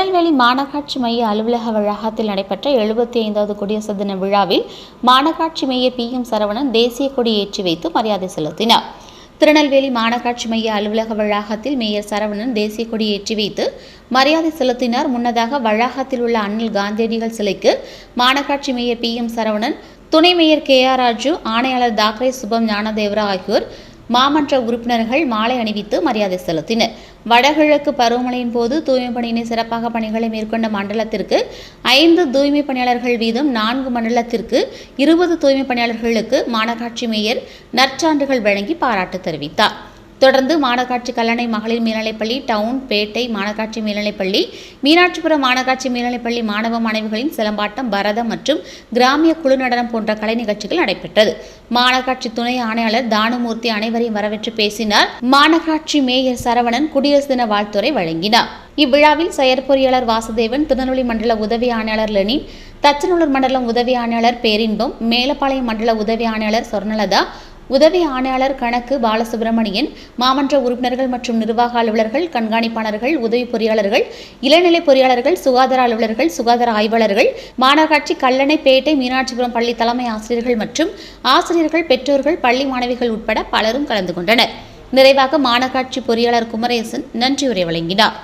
திருநெல்வேலி மாநகராட்சி மைய அலுவலக வளாகத்தில் நடைபெற்ற எழுபத்தி ஐந்தாவது குடியரசு தின விழாவில் மாநகராட்சி மேயர் பி எம் சரவணன் தேசிய கொடி ஏற்றி வைத்து மரியாதை செலுத்தினார். திருநெல்வேலி மாநகராட்சி மைய அலுவலக வளாகத்தில் மேயர் சரவணன் தேசிய கொடி ஏற்றி வைத்து மரியாதை செலுத்தினார். முன்னதாக வளாகத்தில் உள்ள அண்ணல் காந்தியடிகள் சிலைக்கு மாநகராட்சி மேயர் பி எம் சரவணன் துணை மேயர் கே ஆர் ராஜு ஆணையாளர் தாக்கரே சுபம் ஞானதேவரா ஆகியோர் மாமன்ற உறுப்பினர்கள் மாலை அணிவித்து மரியாதை செலுத்தினர். வடகிழக்கு பருவமழையின் போது தூய்மை பணியினை சிறப்பாக பணிகளை மேற்கொண்ட மண்டலத்திற்கு ஐந்து தூய்மை பணியாளர்கள் வீதம் நான்கு மண்டலத்திற்கு இருபது தூய்மை பணியாளர்களுக்கு மாநகராட்சி மேயர் நற்சான்றுகள் வழங்கி பாராட்டு தெரிவித்தார். தொடர்ந்து மாநகராட்சி கல்லணை மகளிர் மேல்நிலைப்பள்ளி டவுன் பேட்டை மாநகராட்சி மேல்நிலைப்பள்ளி மீனாட்சிபுரம் மாநகராட்சி மேல்நிலைப்பள்ளி மாணவ மாணவிகளின் சிலம்பாட்டம் பரதம் மற்றும் கிராமிய குழு நடனம் போன்ற கலை நிகழ்ச்சிகள் நடைபெற்றது. மாநகராட்சி துணை ஆணையாளர் தானுமூர்த்தி அனைவரையும் வரவேற்று பேசினார். மாநகராட்சி மேயர் சரவணன் குடியரசு தின வாழ்த்துரை வழங்கினார். இவ்விழாவில் செயற்பொறியாளர் வாசுதேவன் திருநெல்வேலி மண்டல உதவி ஆணையாளர் லெனின் தச்சநல்லூர் மண்டலம் உதவி ஆணையாளர் பேரின்பம் மேலப்பாளையம் மண்டல உதவி ஆணையாளர் சொர்ணலதா உதவி ஆணையாளர் கணக்கு பாலசுப்ரமணியன் மாமன்ற உறுப்பினர்கள் மற்றும் நிர்வாக அலுவலர்கள் கண்காணிப்பாளர்கள் உதவி பொறியாளர்கள் இளநிலை பொறியாளர்கள் சுகாதார அலுவலர்கள் சுகாதார ஆய்வாளர்கள் மாநகராட்சி கல்லணை பேட்டை மீனாட்சிபுரம் பள்ளி தலைமை ஆசிரியர்கள் மற்றும் ஆசிரியர்கள் பெற்றோர்கள் பள்ளி மாணவிகள் உட்பட பலரும் கலந்து கொண்டனர். நிறைவாக மாநகராட்சி பொறியாளர் குமரேசன் நன்றியுரை வழங்கினார்.